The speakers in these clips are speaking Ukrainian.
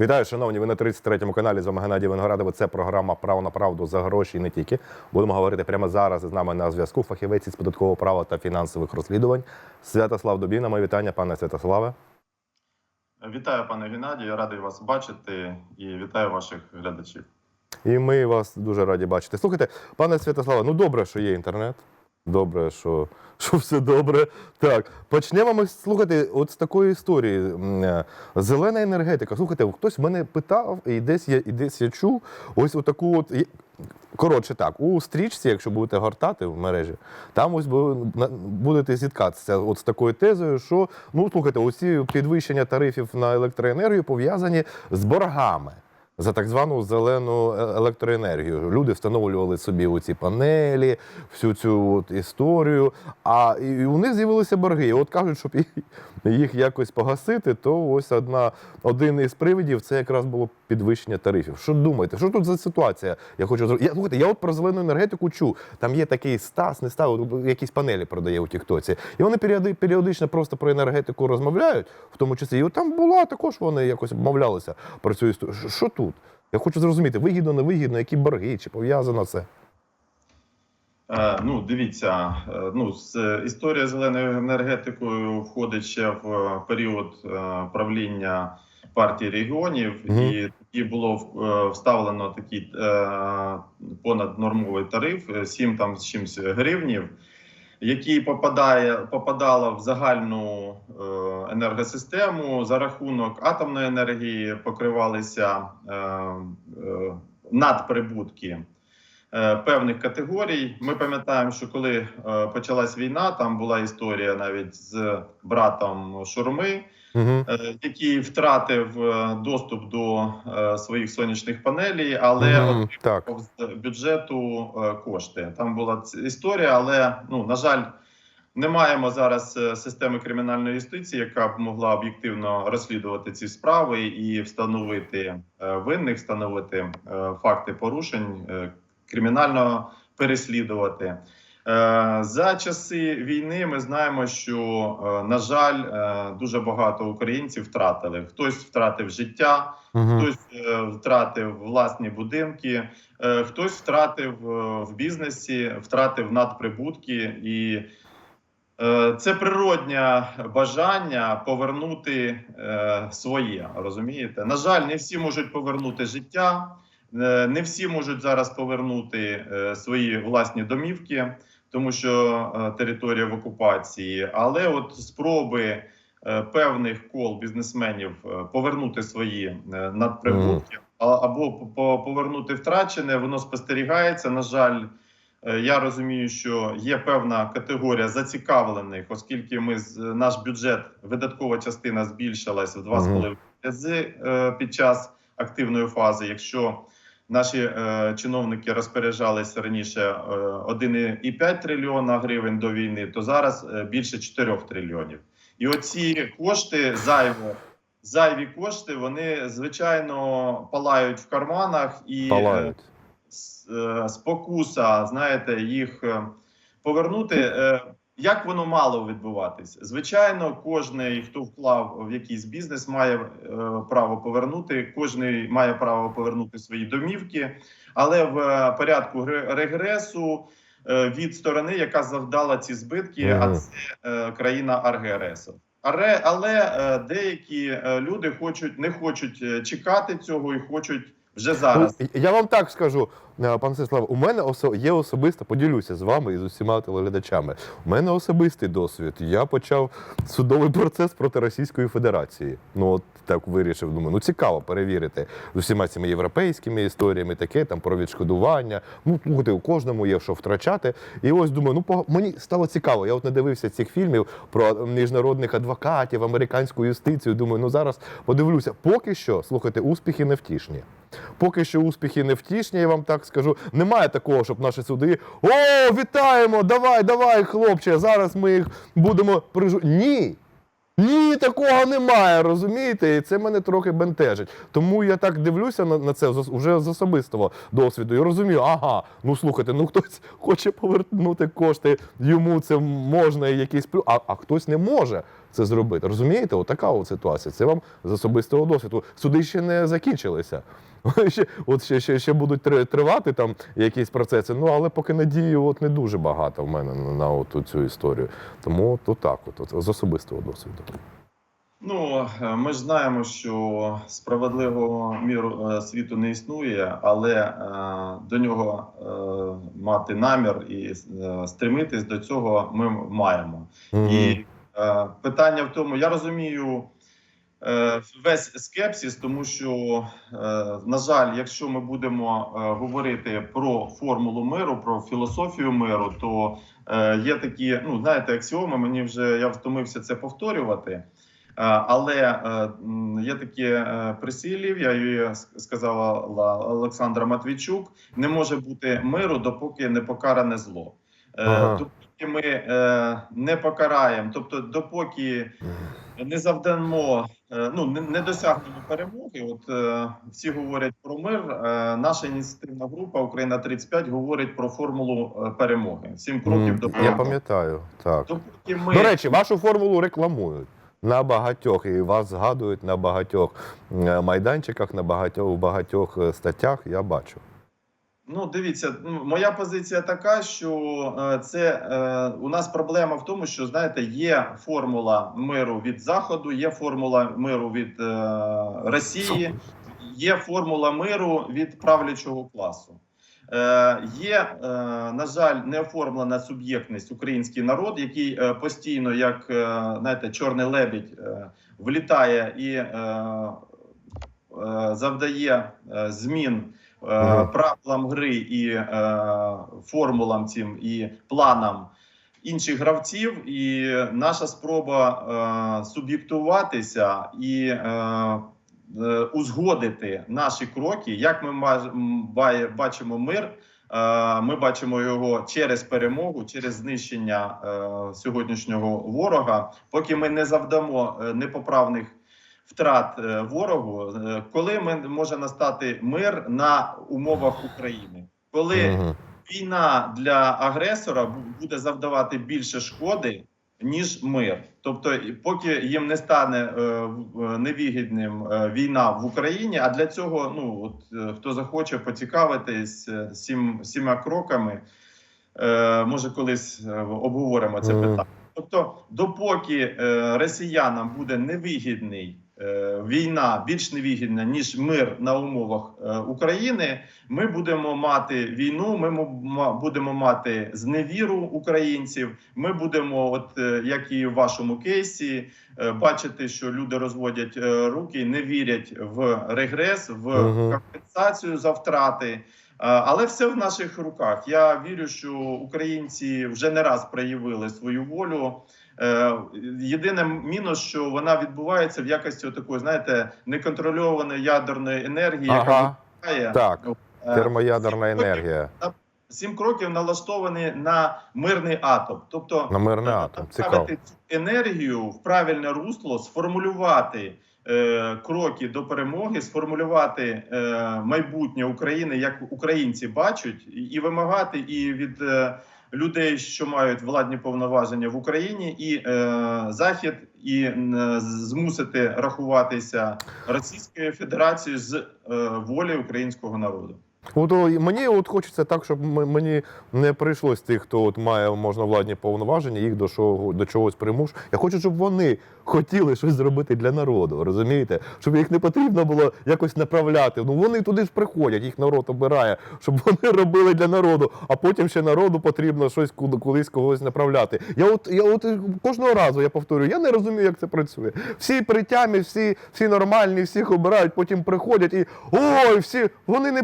Вітаю, шановні. Ви на 33-му каналі. З вами Геннадій Виноградов. Це програма Право на правду за гроші і не тільки. Будемо говорити прямо зараз. З нами на зв'язку фахівець із податкового права та фінансових розслідувань. Святослав Дубіна. Моє вітання, пане Святославе. Вітаю, пане Геннадію, радий вас бачити і вітаю ваших глядачів. І ми вас дуже раді бачити. Слухайте, пане Святославе, ну добре, що є інтернет. Добре, що, що все добре. Так, почнемо ми слухайте, от з такої історії. Е, Зелена енергетика. Слухайте, хтось мене питав, і десь я, і десь я чув ось отаку от. Коротше, так, у стрічці, якщо будете гортати в мережі, там ось бу- будете зіткатися от з такою тезою, що ну слухайте, усі підвищення тарифів на електроенергію пов'язані з боргами за так звану зелену е- електроенергію. Люди встановлювали собі оці панелі, всю цю от історію. А і у них з'явилися борги. І от кажуть, щоб їх- якось погасити, то ось одна один із привідів це якраз було підвищення тарифів. Що думаєте? Що тут за ситуація? Я хочу зро- я, слухайте, я от про зелену енергетику чув. Там є такий Стас, не став, якісь панелі продає у Тіктоці. І вони періоди- періодично просто про енергетику розмовляють, в тому числі. І от там була також вони якось обмовлялися про цю історію. Що- Що тут? Я хочу зрозуміти, вигідно, невигідно, які борги, чи пов'язано це. Е, ну, дивіться, е, ну, з, е, історія зеленою енергетикою входить ще в період правління партії регіонів, Мгм. і тоді було вставлено такий понаднормовий тариф, е, 7 там з чимось гривнів, який попадає, попадала в загальну е, енергосистему за рахунок атомної енергії, покривалися е, е, надприбутки певних категорій. Ми пам'ятаємо, що коли почалась війна, там була історія навіть з братом Шурми, Угу. який втратив е, доступ до е, своїх сонячних панелей, але Мгм, так. з бюджету кошти. Там була історія, але ну на жаль. Не маємо зараз системи кримінальної юстиції, яка б могла об'єктивно розслідувати ці справи і встановити винних, встановити факти порушень, кримінально переслідувати. Е, За часи війни ми знаємо, що е, на жаль, е, дуже багато українців втратили. Хтось втратив життя, Угу. хтось втратив власні будинки, хтось втратив в бізнесі, втратив надприбутки, і це природнє бажання повернути своє. Розумієте? На жаль, не всі можуть повернути життя, не всі можуть зараз повернути свої власні домівки, тому що е, територія в окупації, але от спроби е, певних кол бізнесменів е, повернути свої надприбутки або по- по- повернути втрачене, воно спостерігається. На жаль, я розумію, що є певна категорія зацікавлених, оскільки ми наш бюджет, видаткова частина збільшилась в 2,5 рази під час активної фази. Якщо Наші е, чиновники розпоряджалися раніше е, 1,5 трильйона гривень до війни, то зараз е, більше 4 трильйонів. І оці кошти зайві, зайві кошти, вони звичайно палають в карманах і е, Палають. е, спокуса, знаєте, їх е, повернути. е, Як воно мало відбуватись? Звичайно, кожен, хто вклав в якийсь бізнес, має е, право повернути. Кожен має право повернути свої домівки, але в е, порядку гре- регресу е, від сторони, яка завдала ці збитки, а це е, країна РГРС. Але, але е, деякі е, люди хочуть не хочуть е, чекати цього і хочуть вже зараз. Ну, я вам так скажу, е, пане Сеслав, у мене осо- є особисто, поділюся з вами і з усіма телеглядачами. У мене особистий досвід. Я почав судовий процес проти Російської Федерації. Ну от так вирішив. Думаю, ну цікаво перевірити з усіма цими європейськими історіями, таке там про відшкодування. Ну слухайте, у кожному є що втрачати. І ось думаю, ну пога- мені стало цікаво. Я от не дивився цих фільмів про міжнародних адвокатів, американську юстицію. Думаю, ну зараз подивлюся. Поки що, слухайте, успіхи невтішні. Поки що успіхи невтішні, я вам так скажу. Немає такого, щоб наші суди о, вітаємо! Давай, давай, хлопче, зараз ми їх будемо прижу. Ні. Ні, такого немає, розумієте? І це мене трохи бентежить. Тому я так дивлюся на, на це вже з особистого досвіду і розумію, ага, ну слухайте, ну хтось хоче повернути кошти, йому це можна і якийсь плюс, а, а хтось не може це зробити. Розумієте, отака от ситуація. Це вам з особистого досвіду. Суди ще не закінчилися. Ще, от ще, ще, ще будуть тривати там якісь процеси. Ну але поки надії от не дуже багато в мене на, на от цю історію. Тому от, от так, от, от з особистого досвіду. Ну, е, ми ж знаємо, що справедливого міру е, світу не існує, але е, до нього мати намір і стремитись до цього ми маємо. Мгм. І е, питання в тому, я розумію е, весь скепсис, тому що, е, на жаль, якщо ми будемо е, говорити про формулу миру, про філософію миру, то е, є такі, ну знаєте, аксіоми. Мені вже я втомився це повторювати. Е, Але е, є таке е, прислів'я, і с- сказала Олександра Матвійчук: не може бути миру, допоки не покаране зло. Е, Ага. Допоки ми е, не покараємо, тобто допоки не завдамо, е, ну не, не досягнемо перемоги. От е, всі говорять про мир. Е, наша ініціативна група Україна 35 говорить про формулу е, перемоги. Сім кроків до Я пам'ятаю, так. Допоки ми До речі, вашу формулу рекламують на багатьох, і вас згадують на багатьох е, майданчиках, на багатьох, в багатьох е, статтях. Я бачу. Ну, дивіться, ну, моя позиція така, що е, це е, у нас проблема в тому, що знаєте, є формула миру від заходу, є формула миру від е, Росії, є формула миру від правлячого класу. Е, є, е, на жаль, неоформлена суб'єктність український народ, який постійно, як знаєте, чорний лебідь, влітає і завдає змін Мгм. правилам гри і е, формулам цим і планам інших гравців. І наша спроба е, суб'єктуватися і е, е, узгодити наші кроки, як ми бачимо мир. е, Ми бачимо його через перемогу, через знищення сьогоднішнього ворога. Поки ми не завдамо непоправних втрат е, ворогу, е, коли ми може настати мир на умовах України, коли війна для агресора буде завдавати більше шкоди. Ніж мир, тобто, поки їм не стане е, невигідним е, війна в Україні. А для цього, ну от е, хто захоче поцікавитись е, сім, сіма кроками, е, може колись е, обговоримо це питання. Тобто, допоки е, росіянам буде невигідний війна, більш невигідна ніж мир на умовах е, України, ми будемо мати війну. Ми будемо мати зневіру українців. Ми будемо, от е, як і в вашому кейсі, е, бачити, що люди розводять е, руки, не вірять в регрес, в компенсацію за втрати. Е, Але все в наших руках. Я вірю, що українці вже не раз проявили свою волю. Е, Єдине мінус, що вона відбувається в якості такої, знаєте, неконтрольованої ядерної енергії, яка Ага, випадає. так, Е, термоядерна енергія Сім кроків налаштовані на мирний атом, тобто на мирний е, атом. Цікаво. цю енергію в правильне русло, сформулювати е, кроки до перемоги, сформулювати е, майбутнє України, як українці бачать, і вимагати і від е, людей, що мають владні повноваження в Україні, і е, захід, і е, змусити рахуватися Російською Федерацією з е, волі українського народу. От мені от хочеться так, щоб мені не прийшлось тих, хто от має можновладні повноваження, їх до чого до чогось примуш. Я хочу, щоб вони хотіли щось зробити для народу. Розумієте? Щоб їх не потрібно було якось направляти. Ну вони туди ж приходять, їх народ обирає, щоб вони робили для народу, а потім ще народу потрібно щось куди- кудись когось направляти. Я от я от кожного разу я повторюю, я не розумію, як це працює. Всі при всі, всі нормальні, всіх обирають, потім приходять і ой, всі вони не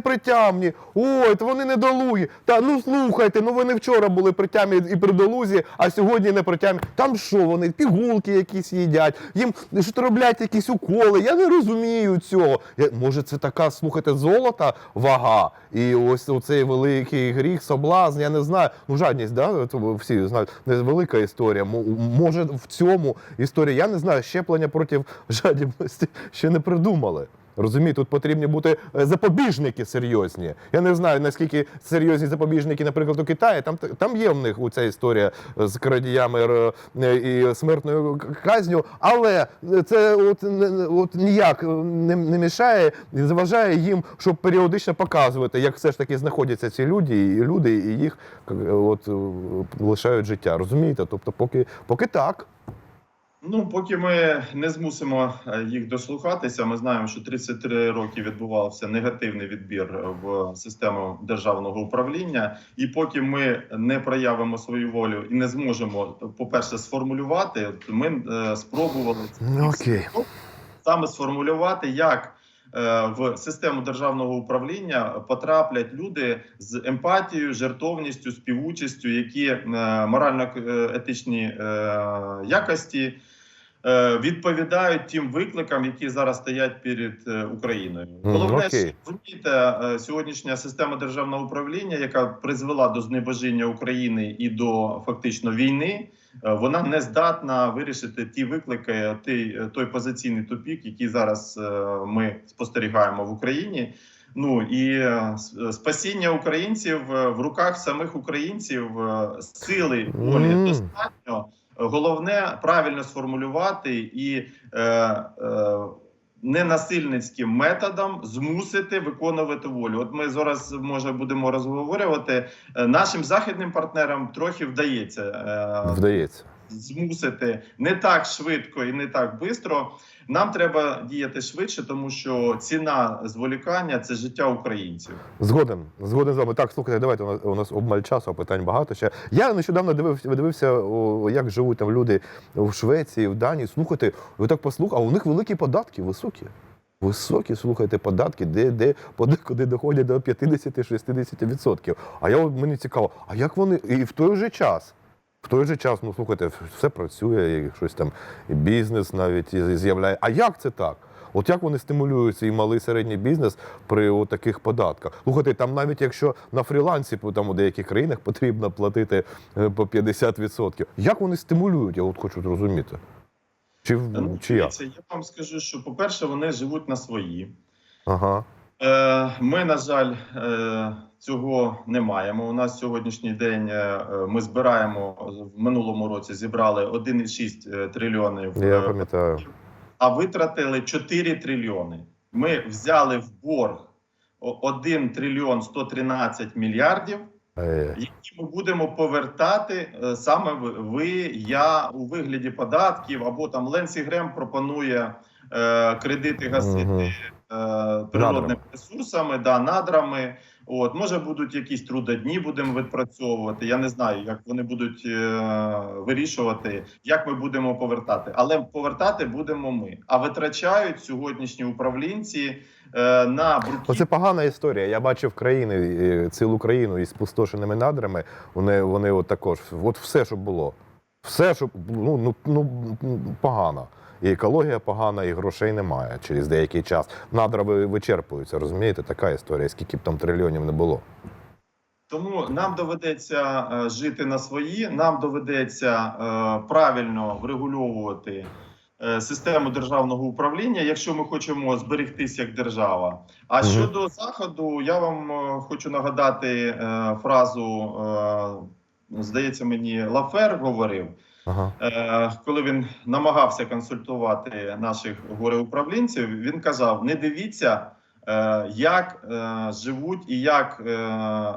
притямні, ой, то вони недолугі. Та ну слухайте, ну вони вчора були при тямі і при долузі, а сьогодні не при тямі. Там що вони? Пігулки якісь їдять, їм що роблять якісь уколи. Я не розумію цього. Я, може, це така, слухайте, золота вага, і ось оцей великий гріх, соблазн, я не знаю. Ну, жадність, да? Всі знають, велика історія. Мо- Може, в цьому історія, я не знаю, щеплення проти жадібності ще не придумали. Розумієте, тут потрібні бути е, запобіжники серйозні. Я не знаю, наскільки серйозні запобіжники, наприклад, у Китаї. Там, там є в них ця історія з крадіями е, і смертною казню, але це от, не- от ніяк не, не мішає і заважає їм, щоб періодично показувати, як все ж таки знаходяться ці люди, і люди, і їх е, от, е, лишають життя. Розумієте? Тобто, поки, поки так. Ну, поки ми не змусимо е, їх дослухатися, ми знаємо, що 33 роки відбувався негативний відбір в систему державного управління. І поки ми не проявимо свою волю і не зможемо, по-перше, сформулювати, ми е, спробували Ну, окей. саме сформулювати, як е, в систему державного управління потраплять люди з емпатією, жертовністю, співучістю, які е, морально-етичні е, якості е, відповідають тим викликам, які зараз стоять перед е, Україною. Головне, що розумієте, е, сьогоднішня система державного управління, яка призвела до знебожіння України і до фактично війни. е, Вона не здатна вирішити ті виклики, той, той позиційний тупік, який зараз е, ми спостерігаємо в Україні. Ну і е, спасіння українців е, в руках самих українців е, сили волі достатньо. Головне правильно сформулювати і е, е, ненасильницьким методом змусити виконувати волю. От ми зараз може будемо розговорювати. Е, Нашим західним партнерам трохи вдається е, Вдається. Змусити не так швидко і не так швидко. Нам треба діяти швидше, тому що ціна зволікання це життя українців. Згоден, згоден з вами. Так, слухайте, давайте у нас, обмаль часу, а питань багато ще. Я нещодавно дивився, дивився, як живуть там люди в Швеції, в Данії. Слухайте, ви так послухали, а у них великі податки, високі. Високі, слухайте, податки, де, де подекуди доходять до 50-60%. А я мені цікаво, а як вони і в той же час. В той же час, ну слухайте, все працює, і щось там, і бізнес навіть з'являє. А як це так? От як вони стимулюються і малий і середній бізнес при таких податках? Слухайте, там навіть якщо на фрілансі там у деяких країнах потрібно платити е, по 50%, як вони стимулюють? Я от хочу зрозуміти. Чи, Ну, чи дивіться, я вам скажу, що по-перше, вони живуть на свої. Ага. Е, Ми, на жаль, е, цього не маємо. У нас сьогоднішній день е, ми збираємо в минулому році зібрали 1,6 трильйонів, Я пам'ятаю. а витратили 4 трильйони. Ми взяли в борг о- 1 трильйон 113 мільярдів. Які ми будемо повертати саме ви, я у вигляді податків, або там Ленсі Грем пропонує е, кредити гасити природними Надрами. ресурсами, да, надрами. От може будуть якісь трудодні, будемо відпрацьовувати. Я не знаю, як вони будуть е, вирішувати, як ми будемо повертати, але повертати будемо ми. А витрачають сьогоднішні управлінці е, на бруківку. Оце погана історія. Я бачив країни, е, цілу країну із спустошеними надрами. Вони, вони от також, от все, що було. Все, що ну, ну, ну, ну, погано. І екологія погана, і грошей немає через деякий час. Надра ви- вичерпуються, розумієте? Така історія, скільки б там трильйонів не було. Тому нам доведеться е, жити на свої, нам доведеться е, правильно врегульовувати е, систему державного управління, якщо ми хочемо зберегтися як держава. А щодо заходу, я вам хочу нагадати фразу, здається, мені Лафер говорив. Ага. Е, коли він намагався консультувати наших гореуправлінців, він казав: не дивіться, е, як е, живуть і як е,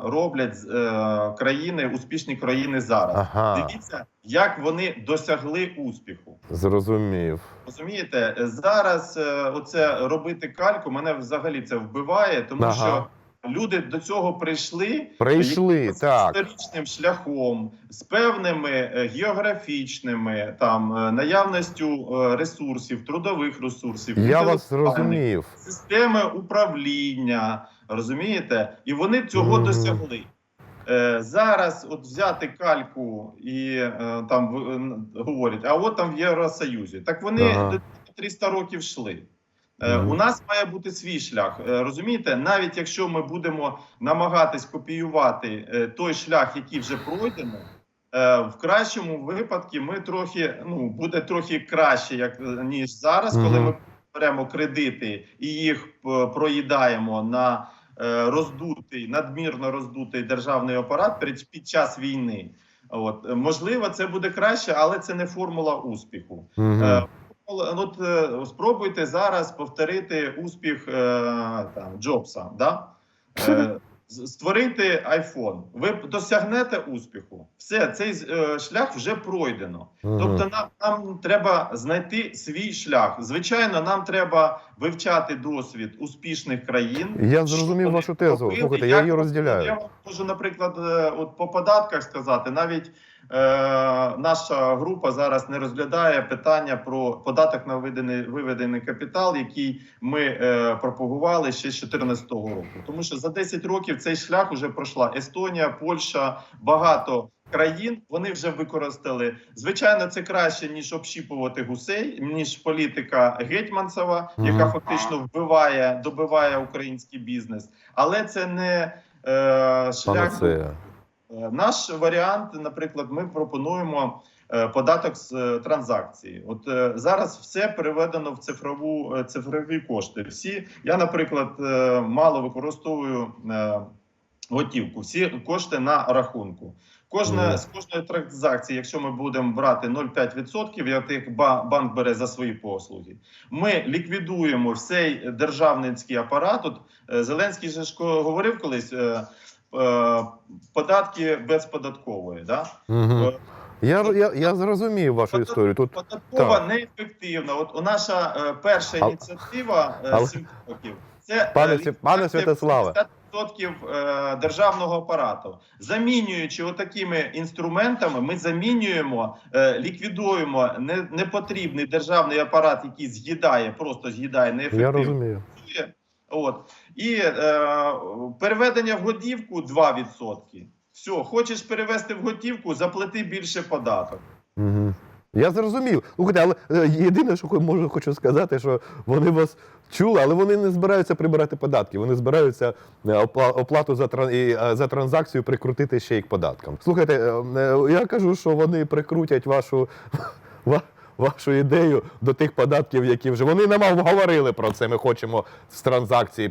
роблять е, країни, успішні країни зараз. Ага, Дивіться, як вони досягли успіху. зрозумів. Розумієте, зараз е, оце робити кальку мене взагалі це вбиває, тому Ага. що люди до цього прийшли Прийшли, так. історичним шляхом, з певними е, географічними там е, наявністю е, ресурсів, трудових ресурсів, Я вас зрозумів. системи управління. Розумієте, і вони цього Мгм. досягли. Зараз от взяти кальку і там говорять, а от там в Євросоюзі. Так вони Ага. до 300 років йшли. Е, У нас має бути свій шлях. Е, Розумієте, навіть якщо ми будемо намагатись копіювати е, той шлях, який вже пройдено, в кращому випадку ми трохи ну буде трохи краще, як ніж зараз, коли ми беремо кредити і їх проїдаємо на роздутий, надмірно роздутий державний апарат під, під час війни. От можливо, це буде краще, але це не формула успіху. Формула- ну, От е, спробуйте зараз повторити успіх е, там Джобса. Да? Е, Створити iPhone. Ви досягнете успіху. Все, цей е, шлях вже пройдено. Мгм. Тобто, нам, нам треба знайти свій шлях. Звичайно, нам треба вивчати досвід успішних країн. Я зрозумів вашу тезу. Слухайте, я її розділяю. Я можу, наприклад, от по податках сказати, навіть наша група зараз не розглядає питання про податок на виведений, виведений капітал, який ми е, пропагували ще з 2014 року. Тому що за 10 років цей шлях вже пройшла Естонія, Польща, багато. Країн вони вже використали. Звичайно, це краще ніж общіпувати гусей, ніж політика гетьманцева, яка фактично вбиває, добиває український бізнес. Але це не е, шлях. Панацея. Е, Наш варіант, наприклад, ми пропонуємо е, податок з е, транзакції. От зараз все переведено в цифрову цифрові кошти. Всі я, наприклад, мало використовую готівку. Всі кошти на рахунку. Кожна з кожної транзакції, якщо ми будемо брати 0,5%, як як ба- банк бере за свої послуги, ми ліквідуємо всей державницький апарат. От Зеленський же ж говорив колись. Е, Податки безподаткової, да Мгм. Е, Я, я, я зрозумів вашу Подат- історію. Тут податкова Так. неефективна. От у наша е, перша ініціатива е, але- сім років. Це Пане е, пане Святославе. 50% е, державного апарату. Замінюючи отакими інструментами, ми замінюємо, е, ліквідуємо не- непотрібний державний апарат, який з'їдає, просто з'їдає я неефективно. розумію. От. І е, переведення в готівку 2%. Все, хочеш перевести в готівку, заплати більше податок. Угу. Я зрозумів. Слухайте, але е, єдине, що можу хочу сказати, що вони вас чули, але вони не збираються прибирати податки. Вони збираються е, оплату за, е, за транзакцію прикрутити ще й к податкам. Слухайте, я кажу, що вони прикрутять вашу. Ва- Вашу ідею до тих податків, які вже вони нам говорили про це. Ми хочемо з транзакції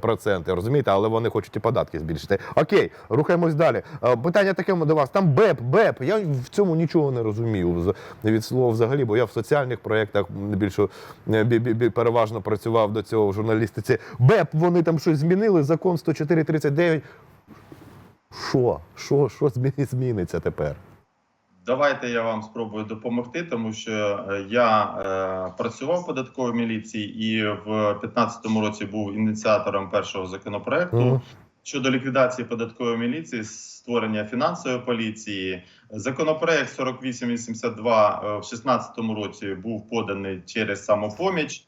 проценти, розумієте, але вони хочуть і податки збільшити. Окей, рухаємось далі. Е, Питання таке до вас. Там БЕП, БЕП. Я в цьому нічого не розумію від слова взагалі, бо я в соціальних проєктах більше бі- бі- бі- переважно працював до цього в журналістиці. БЕП, вони там щось змінили, закон 104.39. Що? Що, що змі- зміниться тепер? Давайте я вам спробую допомогти, тому що е, я е, працював в податковій міліції і в 2015 році був ініціатором першого законопроекту Мгм. щодо ліквідації податкової міліції, створення фінансової поліції. Законопроект 4882 е, в 2016 році був поданий через самопоміч.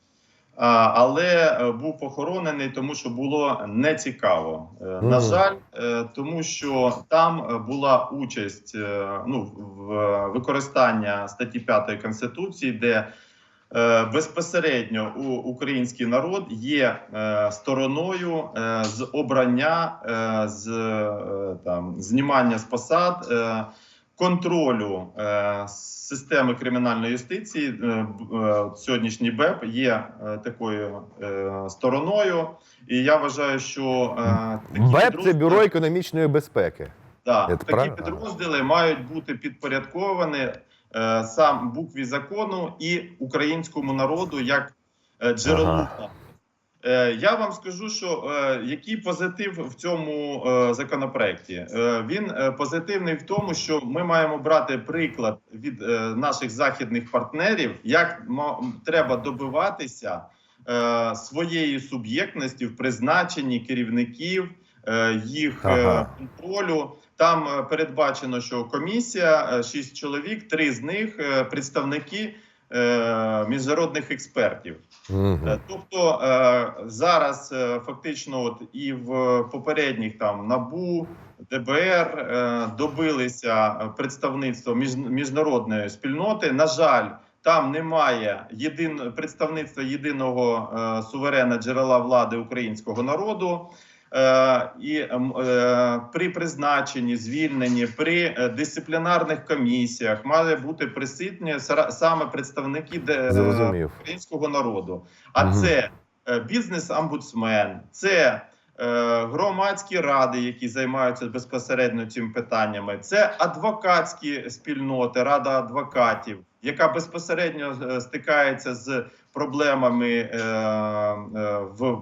Але е, був похоронений, тому що було нецікаво. Е, На жаль, е, тому що там була участь ну, в використання статті 5 конституції, де безпосередньо у український народ є стороною з обрання, з там знімання з посад. Контролю е, системи кримінальної юстиції е, е, сьогоднішній БЕП є такою стороною, і я вважаю, що БЕП це бюро економічної безпеки. Да, Це такі правильно? підрозділи мають бути підпорядковані сам букві закону і українському народу як джерелу. Ага. Е, я вам скажу, що е, який позитив в цьому е, законопроекті. Він позитивний в тому, що ми маємо брати приклад від наших західних партнерів, як треба добиватися своєї суб'єктності в призначенні керівників, їх Ага. контролю. Там передбачено, що комісія шість чоловік, три з них представники міжнародних експертів. Е, Тобто е, зараз е, фактично, от і в попередніх там набу. ДБР добилися представництво між, міжнародної спільноти. На жаль, там немає єдин представництва єдиного суверена джерела влади українського народу. Е, і ем, е, при призначенні, звільненні, при е, дисциплінарних комісіях має бути присутні саме представники Зрозумів. українського народу. А угу. це бізнес-омбудсмен, це громадські ради, які займаються безпосередньо цими питаннями, це адвокатські спільноти, рада адвокатів, яка безпосередньо е, стикається з проблемами е, е, в е,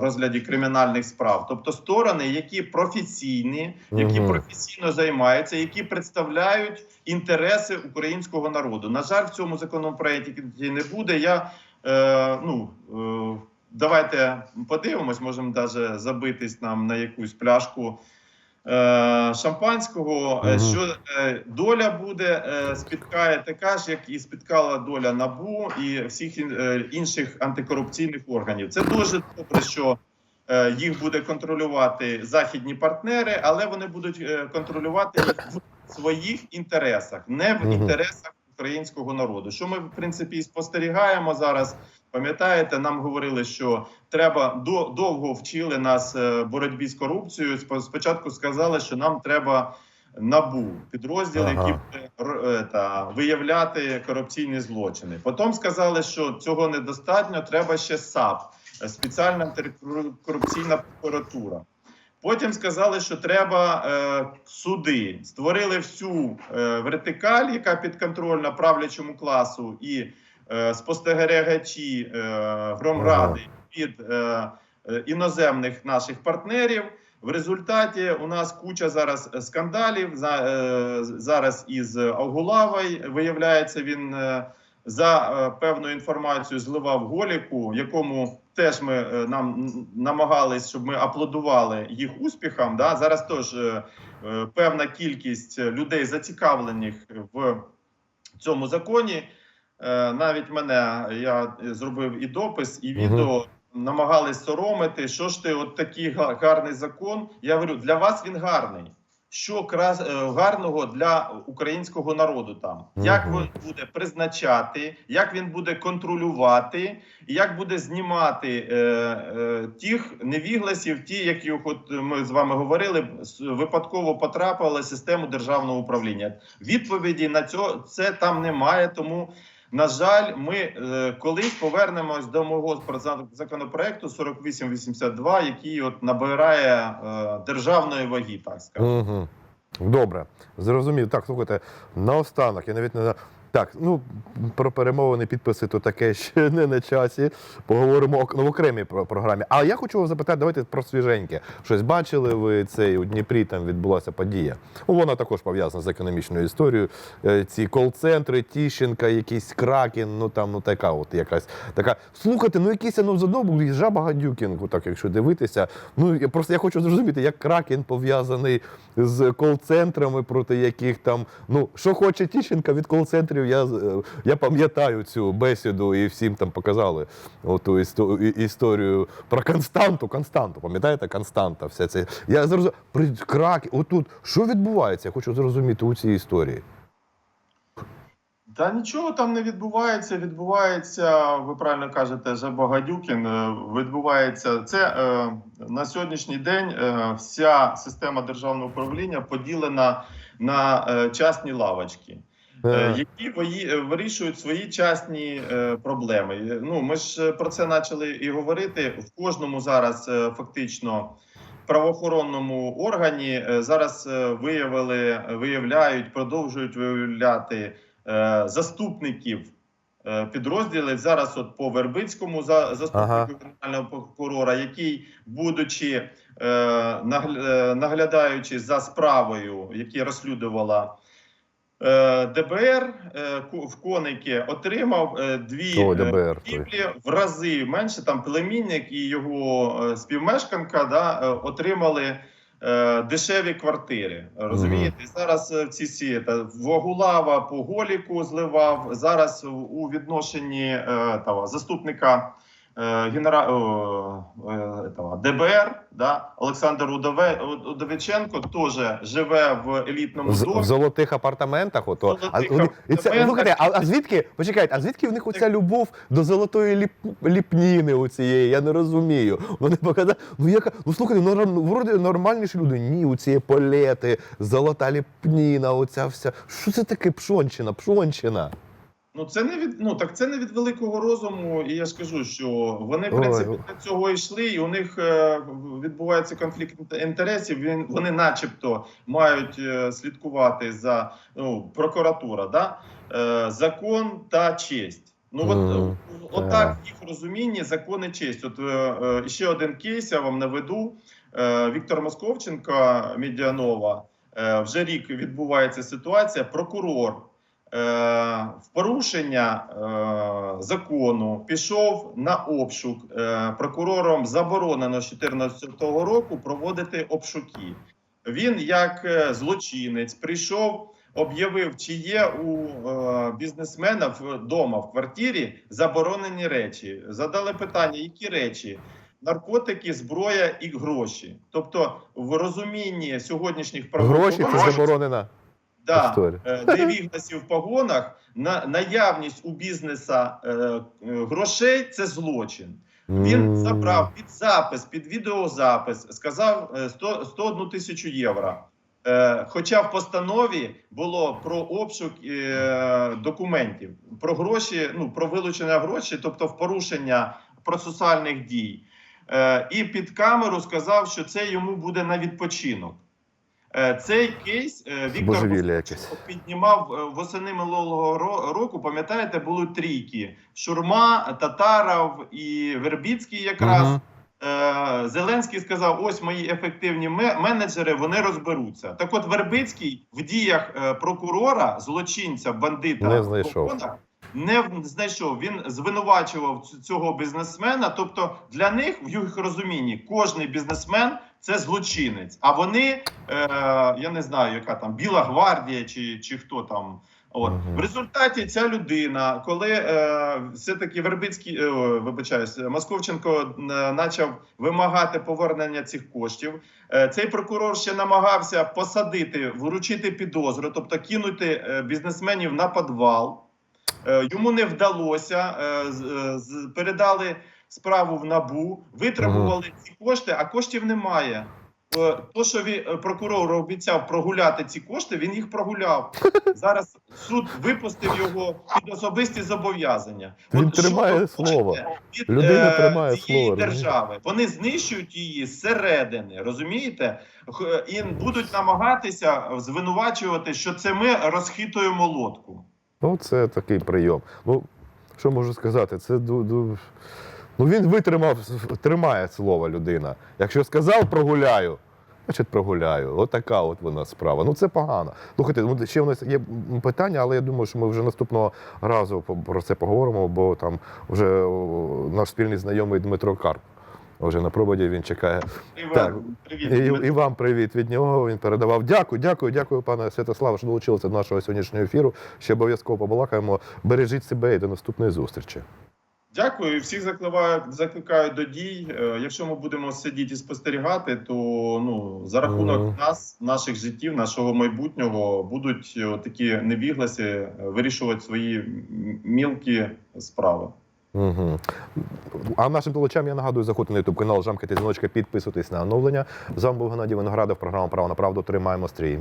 розгляді кримінальних справ, тобто сторони, які професійні, які професійно займаються, які представляють інтереси українського народу. На жаль, в цьому законопроекті не буде. Я е, ну. Давайте подивимось, можемо навіть забитись нам на якусь пляшку е, шампанського. Мгм. Що е, доля буде е, спіткає така ж, як і спіткала доля НАБУ і всіх е, інших антикорупційних органів. Це дуже добре, що е, їх буде контролювати західні партнери, але вони будуть е, контролювати їх в своїх інтересах, не в Мгм. інтересах українського народу. Що ми в принципі і спостерігаємо зараз. Пам'ятаєте, нам говорили, що треба до довго вчили нас е, боротьбі з корупцією. Спочатку сказали, що нам треба набу підрозділ, Ага. який буде е, та виявляти корупційні злочини. Потім сказали, що цього недостатньо. Треба ще САП, е, спеціальна антикорупційна прокуратура. Потім сказали, що треба е, суди. Створили всю е, вертикаль, яка підконтрольна правлячому класу, і спостерігачі е, громради від е, е, іноземних наших партнерів. В результаті у нас куча зараз скандалів. Е, зараз із Аугулавою виявляється, він е, за е, певну інформацію зливав голіку, якому теж ми е, нам намагались, щоб ми аплодували їх успіхам. Да? Зараз теж е, е, певна кількість людей зацікавлених в цьому законі. Е, Навіть мене я зробив і допис, і відео. Намагались соромити, що ж ти, от такий гарний закон. Я говорю, для вас він гарний. Що крас е, гарного для українського народу там? Як він буде призначати, як він буде контролювати, і як буде знімати е, е, тих невігласів, ті, які от ми з вами говорили, випадково потрапили в систему державного управління. Відповіді на цього це там немає. Тому на жаль, ми е, колись повернемось до мого законопроекту 4882, який от набирає е, державної ваги, так скажемо. Угу. Добре, зрозумів. Так, слухайте, наостанок, я навіть не знаю. Так, ну про перемовини підписи то таке ще не на часі. Поговоримо ну, в окремій програмі. А я хочу вас запитати, давайте про свіженьке. Щось бачили ви цей у Дніпрі? Там відбулася подія. Ну, вона також пов'язана з економічною історією. Е, Ці кол-центри, Тіщенка, якийсь Кракен, ну там ну така, от якась така. Слухайте, ну якийсь ну з одного боку, жаба гадюкін, так якщо дивитися. Ну я просто я хочу зрозуміти, як Кракен пов'язаний з кол-центрами, проти яких там ну що хоче Тіщенка від кол-центрів. Я е, я пам'ятаю цю бесіду і всім там показали оту істо- історію про Константу. Константу, пам'ятаєте, Константа, все це. Я зрозумів. Крак, отут що відбувається? Я хочу зрозуміти у цій історії. Та нічого там не відбувається. Відбувається, ви правильно кажете, Жаба Гадюкін. е, Відбувається це е, на сьогоднішній день. е, Вся система державного управління поділена на е, частні лавочки. Е, Е, які е, вирішують свої частні проблеми. Ну ми ж про це почали і говорити. В кожному зараз фактично правоохоронному органі зараз виявили, виявляють, продовжують виявляти заступників. Підрозділів зараз, от по Вербицькому за заступнику Ага. генерального прокурора, який, будучи е, нагля- наглядаючи за справою, яка розслідувала ДБР е, в коники отримав е, дві О, е, ДБР. В рази менше. Там племінник і його е, співмешканка да, е, отримали е, дешеві квартири. Розумієте, зараз е, ці та, Вогулава по голіку зливав. Зараз у відношенні е, того, заступника е, генера... е, этого, ДБР, да? Олександр Удове... Удовиченко теж живе в елітному З- домі. в золотих апартаментах, ото. Золотих а, вони- і це, слухайте, а, а звідки, почекайте, а звідки в них оця любов до золотої ліп, ліпніни оцієї? Я не розумію. Вони показали, ну яка, ну слухайте, ну, норм- вроде нормальніші люди. Ні, у цієї полети, золота ліпніна, оця вся. Що це таке пшонщина, пшонщина? Ну це не від ну так це не від великого розуму, і я ж кажу, що вони в принципі ой. до цього йшли, і у них е, відбувається конфлікт інтересів. Він вони, начебто, мають е, слідкувати за ну, прокуратура, да? е, закон та честь. Ну от, Мгм. от так в їх розумінні закон і честь. От е, ще один кейс я вам наведу. Е, Віктор Московченко, Медіанова. Е, вже рік відбувається ситуація. Прокурор в порушення е, закону пішов на обшук. Е, прокурором заборонено з 2014 року проводити обшуки. Він, як е, злочинець, прийшов, об'явив, чи є у е, бізнесмена вдома в квартирі заборонені речі. Задали питання, які речі? Наркотики, зброя і гроші. Тобто, в розумінні сьогоднішніх Гроші це заборонена. Да, е, в погонах, на наявність у бізнеса е, е, грошей це злочин. Він забрав під запис, під відеозапис, сказав е, 100, 101 тисячу євро. Е, Хоча в постанові було про обшук е, документів, про гроші, ну про вилучення грошей, тобто в порушення процесуальних дій. Е, І під камеру сказав, що це йому буде на відпочинок. Е, Цей кейс е, Віктор піднімав е, восени минулого року. Пам'ятаєте, були трійки: Шурма, Татаров і Вербіцький. Якраз. Е, Зеленський сказав: ось мої ефективні менеджери, вони розберуться. Так, от Вербицький в діях прокурора, злочинця, бандита Не знайшов. Не знайшов. Він звинувачував цього бізнесмена. Тобто, для них в їх розумінні кожний бізнесмен це злочинець. А вони, е, я не знаю, яка там Біла гвардія чи, чи хто там. От в результаті ця людина, коли е, все-таки Вербицький, е, вибачаюсь, Московченко е, почав вимагати повернення цих коштів, е, цей прокурор ще намагався посадити, вручити підозру, тобто кинути е, бізнесменів на підвал. Е, йому не вдалося. Е, з- е, передали справу в набу, витребували ці кошти, а коштів немає. Е, То, що він е, прокурор обіцяв прогуляти ці кошти, він їх прогуляв. Зараз суд випустив його під особисті зобов'язання. Він От тримає слово. від, Людина е, тримає цієї слово, держави. Вони знищують її зсередини, розумієте? І будуть намагатися звинувачувати, що це ми розхитуємо лодку. Ну, це такий прийом. Ну, що можу сказати? Це ду, ду... Ну, він витримав, тримає слово людина. Якщо сказав прогуляю, значить прогуляю. От от вона справа. Ну це погано. Слухайте, ну ще в нас є питання, але я думаю, що ми вже наступного разу про це поговоримо, бо там вже наш спільний знайомий Дмитро Карп. Вже на проводі він чекає. Привіт, Так. привіт. І, і вам привіт від нього. Він передавав. Дякую, дякую, дякую, пане Святославе, що долучилися до нашого сьогоднішнього ефіру. Ще обов'язково побалакаємо. Бережіть себе і до наступної зустрічі. Дякую. Всіх закликаю, закликаю до дій. Е, Якщо ми будемо сидіти і спостерігати, то ну за рахунок Мгм. нас, наших життів, нашого майбутнього будуть е, такі невігласі е, вирішувати свої мілкі справи. Угу. А нашим толочам я нагадую, заходьте на YouTube канал, жамкайте дзвіночка, підписуйтесь на оновлення. З вами був Геннадій Виноградов, програма Право на правду. Тримаємо стрій.